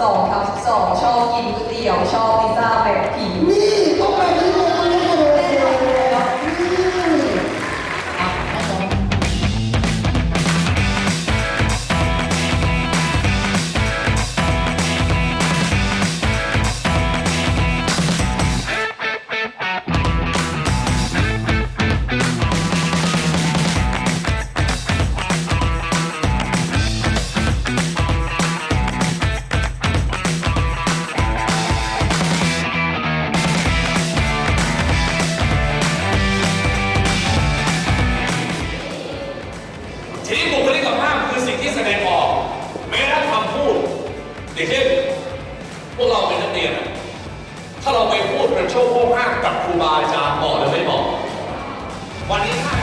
สองทับสองชอบกินก๋วยเตี๋ยวชอบพิซซ่าแบบผี นี่ ทีนี้บุคลิกภาพคือสิ่งที่แสดงออก แม้กระทั่งคำพูดอย่างเช่นพวกเราเป็นนักเรียนอะถ้าเราไปพูดเป็นโชว์โค้งห้างกับครูบาอาจารย์บอกหรือไม่บอก วันนี้ถ้า